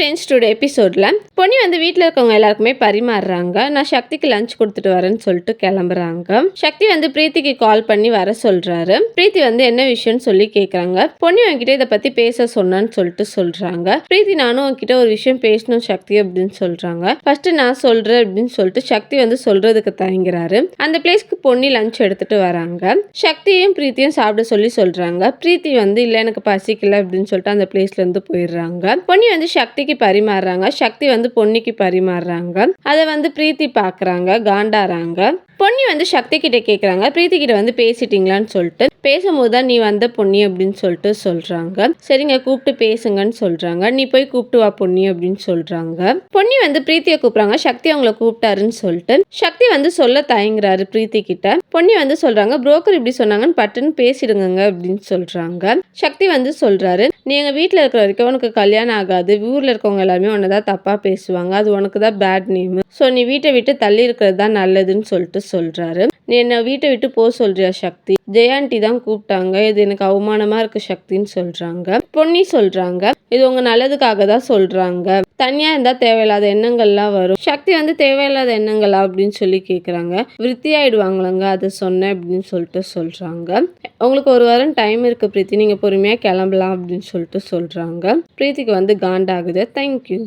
Friends today எபிசோடில் பொன்னி வந்து வீட்டில் இருக்கவங்க எல்லாருக்குமே பரிமாறுறாங்க. நான் சக்திக்கு லஞ்ச் கொடுத்துட்டு வரேன்னு சொல்லிட்டு கிளம்புறாங்க. சக்தி வந்து பிரீத்திக்கு கால் பண்ணி வர சொல்கிறாரு பிரீத்தி வந்து என்ன விஷயம்னு சொல்லி கேட்குறாங்க பொன்னி உங்ககிட்ட இதை பற்றி பேச சொன்னான்னு சொல்லிட்டு சொல்கிறாங்க பிரீத்தி நானும் உங்ககிட்ட ஒரு விஷயம் பேசணும் சக்தி அப்படின்னு சொல்கிறாங்க ஃபஸ்ட்டு நான் சொல்கிறேன் அப்படின்னு சொல்லிட்டு சக்தி வந்து சொல்கிறதுக்கு தயங்குறாரு. அந்த பிளேஸ்க்கு பொன்னி லஞ்ச் எடுத்துகிட்டு வராங்க. சக்தியும் பிரீத்தியும் சாப்பிட சொல்லி சொல்கிறாங்க பிரீத்தி வந்து இல்லை எனக்கு பசிக்கல அப்படின்னு சொல்லிட்டு அந்த பிளேஸ்லேருந்து போயிடுறாங்க. பொன்னி வந்து சக்திக்கு பரிமாறுறாங்க. சக்தி வந்து பொன்னிக்கு பரிமாறுறாங்க. அதை வந்து பிரீத்தி பார்க்குறாங்க காண்டாறாங்க. பொன்னி வந்து சக்தி கிட்ட கேட்குறாங்க பிரீத்தி கிட்ட வந்து பேசிட்டீங்களான்னு சொல்லிட்டு பேசும்போது தான் நீ வந்த பொன்னி அப்படின்னு சொல்லிட்டு சொல்கிறாங்க சரிங்க கூப்பிட்டு பேசுங்கன்னு சொல்கிறாங்க நீ போய் கூப்பிட்டு வா பொன்னி அப்படின்னு சொல்கிறாங்க பொன்னி வந்து பிரீத்தியை கூப்பிட்றாங்க. சக்தி அவங்கள கூப்பிட்டாருன்னு சொல்லிட்டு சக்தி வந்து சொல்ல தயங்குறாரு பிரீத்தி கிட்ட. பொன்னி வந்து சொல்கிறாங்க புரோக்கர் இப்படி சொன்னாங்கன்னு பட்டுன்னு பேசிடுங்க அப்படின்னு சொல்கிறாங்க சக்தி வந்து சொல்கிறாரு நீ எங்கள் வீட்டில் இருக்கிற வரைக்கும் உனக்கு கல்யாணம் ஆகாது. ஊரில் இருக்கவங்க எல்லாமே உன்னை தான் தப்பாக பேசுவாங்க. அது உனக்கு தான் பேட் நேம் ஸோ நீ வீட்டை விட்டு தள்ளி இருக்கிறது தான் நல்லதுன்னு சொல்லிட்டு சொல்கிறாரு நீ என்னை வீட்டை விட்டு போக சொல்கிறியா சக்தி? ஜெயாண்டி தான் கூப்பிட்டாங்க. இது எனக்கு அவமானமா இருக்கு சக்தின்னு சொல்றாங்க. பொன்னி சொல்றாங்க. இது உங்க நல்லதுக்காக தான் சொல்றாங்க. தனியா இருந்தா தேவையில்லாத எண்ணங்கள்லாம் வரும். சக்தி வந்து தேவையில்லாத எண்ணங்களா அப்படின்னு சொல்லி கேக்குறாங்க. விருத்தி ஆகிடுவாங்களாங்க அதை சொன்னேன் அப்படின்னு சொல்லிட்டு சொல்றாங்க. உங்களுக்கு ஒரு வாரம் டைம் இருக்கு பிரீத்தி. நீங்க பொறுமையா கிளம்பலாம் அப்படின்னு சொல்லிட்டு சொல்றாங்க. பிரீத்திக்கு வந்து காண்டாகுது. தேங்க்யூ